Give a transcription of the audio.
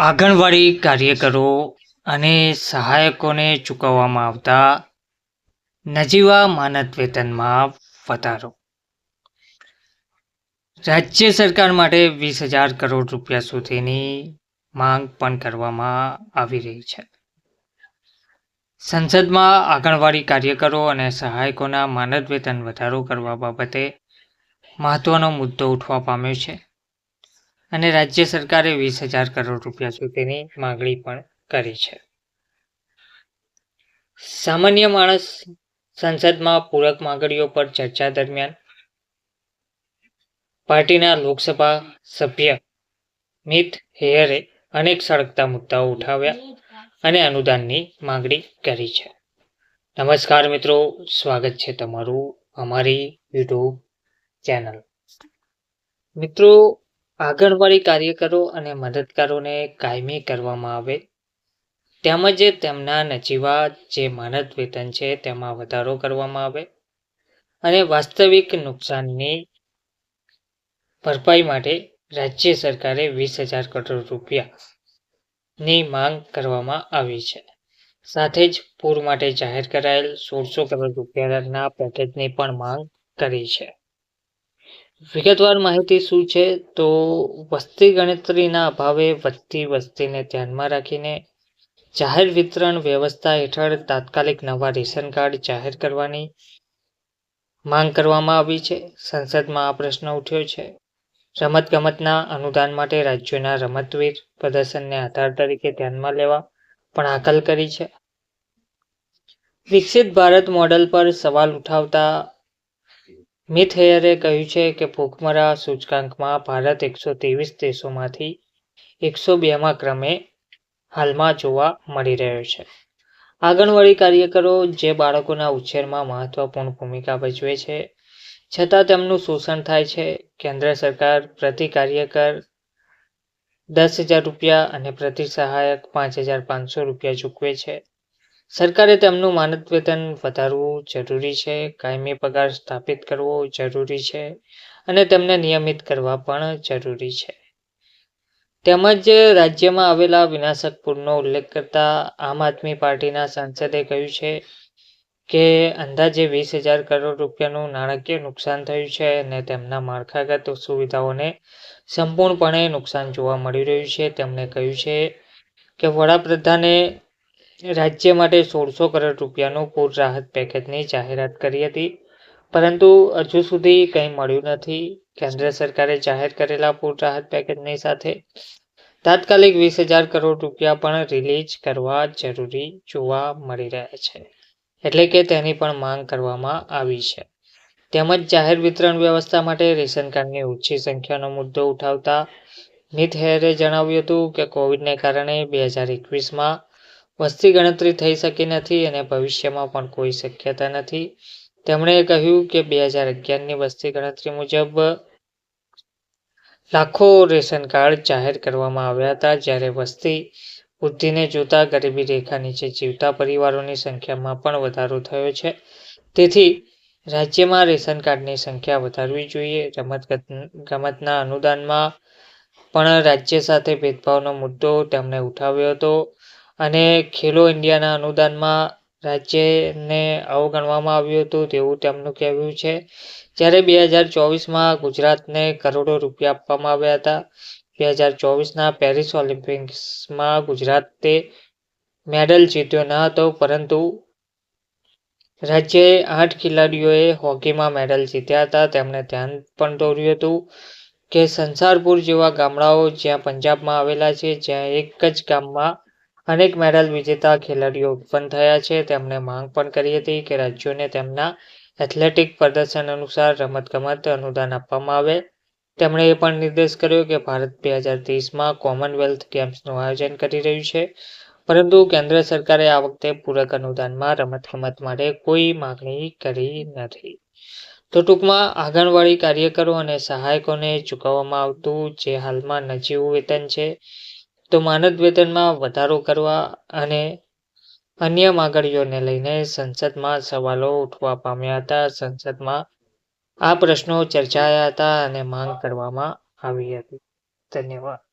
આંગણવાડી કાર્યકરો અને સહાયકોને ચૂકવવામાં આવતા નજીવા માનદ વેતનમાં વધારો. રાજ્ય સરકાર માટે વીસ હજાર કરોડ રૂપિયા સુધીની માંગ પણ કરવામાં આવી રહી છે. સંસદમાં આંગણવાડી કાર્યકરો અને સહાયકોના માનદ વેતન વધારો કરવા બાબતે મહત્વનો મુદ્દો ઉઠવા પામ્યો છે. અને રાજ્ય સરકારે વીસ હજાર કરોડ રૂપિયા સુધીની માગણી પણ કરી છે. સામાન્ય માણસ સંસદમાં પૂરક માગણીઓ પર ચર્ચા દરમિયાન પાર્ટીના લોકસભા સભ્ય મિત હેયરે અનેક સળગતા મુદ્દાઓ ઉઠાવ્યા અને અનુદાનની માગણી કરી છે. નમસ્કાર મિત્રો, સ્વાગત છે તમારું અમારી યુટ્યુબ ચેનલ. મિત્રો આંગણવાડી કાર્યકરો અને મદદગારોને કાયમી કરવામાં આવે. તેમજ તેમના નજીવા જે માનદ વેતન છે તેમાં વધારો કરવામાં આવે અને વાસ્તવિક નુકસાનની ભરપાઈ માટે રાજ્ય સરકારે વીસ હજાર કરોડ રૂપિયાની માંગ કરવામાં આવી છે. સાથે જ પૂર માટે જાહેર કરાયેલ સોળસો કરોડ રૂપિયાના પેકેજની પણ માંગ કરી છે. વિગતવાર માહિતી શું છે? તો વસ્તી ગણતરીના અભાવે વધતી વસ્તીને ધ્યાનમાં રાખીને જાહેર વિતરણ વ્યવસ્થા હેઠળ તાત્કાલિક નવા રેશન કાર્ડ જાહેર કરવાની માંગ કરવામાં આવી છે. સંસદમાં આ પ્રશ્ન ઉઠ્યો છે. રમતગમતના અનુદાન માટે રાજ્યોના રમતવીર પ્રદર્શનને આધાર તરીકે ધ્યાનમાં લેવા પણ હાકલ કરી છે. વિકસિત ભારત મોડલ પર સવાલ ઉઠાવતા મિથ હેયરે કહ્યું છે કે ભૂખમરા સૂચકાંકમાં ભારત એકસો ત્રેવીસ દેશોમાંથી એકસો બેમાં ક્રમે હાલમાં જોવા મળી રહ્યો છે. આંગણવાડી કાર્યકરો જે બાળકોના ઉછેરમાં મહત્વપૂર્ણ ભૂમિકા ભજવે છે, છતાં તેમનું શોષણ થાય છે. કેન્દ્ર સરકાર પ્રતિ કાર્યકર દસ હજાર રૂપિયા અને પ્રતિ સહાયક પાંચ હજાર પાંચસો રૂપિયા ચૂકવે છે. સરકારે તેમનું માનદ વેતન વધારવું જરૂરી છે, કાયમી પગાર સ્થાપિત કરવો જરૂરી છે અને તેમને નિયમિત કરવા પણ જરૂરી છે. તેમજ રાજ્યમાં આવેલા વિનાશક પૂરનો ઉલ્લેખ કરતા આમ આદમી પાર્ટીના સાંસદે કહ્યું છે કે અંદાજે વીસ હજાર કરોડ રૂપિયાનું નાણાકીય નુકસાન થયું છે અને તેમના માળખાગત સુવિધાઓને સંપૂર્ણપણે નુકસાન જોવા મળી રહ્યું છે. તેમણે કહ્યું છે કે વડાપ્રધાને રાજ્ય માટે સોળસો કરોડ રૂપિયાનું પૂર રાહત પેકેજની જાહેરાત કરી હતી. પરંતુ હજુ સુધી કંઈ મળ્યું નથી. કેન્દ્ર સરકારે જાહેર કરેલા પૂર રાહત પેકેજની સાથે તાત્કાલિક વીસ હજાર કરોડ રૂપિયા પણ રિલીઝ કરવા જરૂરી જોવા મળી રહ્યા છે. એટલે કે તેની પણ માંગ કરવામાં આવી છે. તેમજ જાહેર વિતરણ વ્યવસ્થા માટે રેશન કાર્ડની ઓછી સંખ્યાનો મુદ્દો ઉઠાવતા મિત હેરે જણાવ્યું હતું કે કોવિડને કારણે બે હજાર એકવીસમાં વસ્તી ગણતરી થઈ શકી નથી અને ભવિષ્યમાં પણ કોઈ શક્યતા નથી. તેમણે કહ્યું કે બે હજાર અગિયારની વસ્તી ગણતરી મુજબ લાખો રેશન કાર્ડ જાહેર કરવામાં આવ્યા હતા. જ્યારે વસ્તી વૃદ્ધિને જોતા ગરીબી રેખા નીચે જીવતા પરિવારોની સંખ્યામાં પણ વધારો થયો છે. તેથી રાજ્યમાં રેશન કાર્ડની સંખ્યા વધારવી જોઈએ. રમત ગમતના અનુદાનમાં પણ રાજ્ય સાથે ભેદભાવનો મુદ્દો તેમણે ઉઠાવ્યો હતો. અને ખેલો ઇન્ડિયાના અનુદાનમાં રાજ્યને અવગણવામાં આવ્યું હતું તેવું તેમનું કહેવું છે. જ્યારે બે હજાર ચોવીસમાં ગુજરાતને કરોડો રૂપિયા આપવામાં આવ્યા હતા, બે હજાર ચોવીસના પેરિસ ઓલિમ્પિક્સમાં ગુજરાતે મેડલ જીત્યો ન હતો, પરંતુ રાજ્યએ આઠ ખેલાડીઓએ હોકીમાં મેડલ જીત્યા હતા. તેમણે ધ્યાન પણ દોર્યું હતું કે સંસારપુર જેવા ગામડાઓ જ્યાં પંજાબમાં આવેલા છે, જ્યાં એક જ ગામમાં અનેક મેડલ વિજેતા ખેલાડીઓ ઉત્પન્ન થયા છે. તેમણે માંગ પણ કરી હતી કે રાજ્યોને તેમના એથ્લેટિક પ્રદર્શન અનુસાર રમતગમત અનુદાન આપવામાં આવે. તેમણે એ પણ નિર્દેશ કર્યો કે ભારત બે હજાર ત્રીસમાં કોમનવેલ્થ ગેમ્સનું આયોજન કરી રહ્યું છે. પરંતુ કેન્દ્ર સરકારે આ વખતે પૂરક અનુદાનમાં રમતગમત માટે કોઈ માગણી કરી નથી. તો ટૂંકમાં આંગણવાડી કાર્યકરો અને સહાયકોને ચૂકવવામાં આવતું જે હાલમાં નજીવું વેતન છે તો માનદ વેતનમાં વધારો કરવા અને અન્ય માગણીઓને લઈને સંસદમાં સવાલો ઉઠવા પામ્યા હતા. સંસદમાં આ પ્રશ્નો ચર્ચાયા હતા અને માંગ કરવામાં આવી હતી. ધન્યવાદ.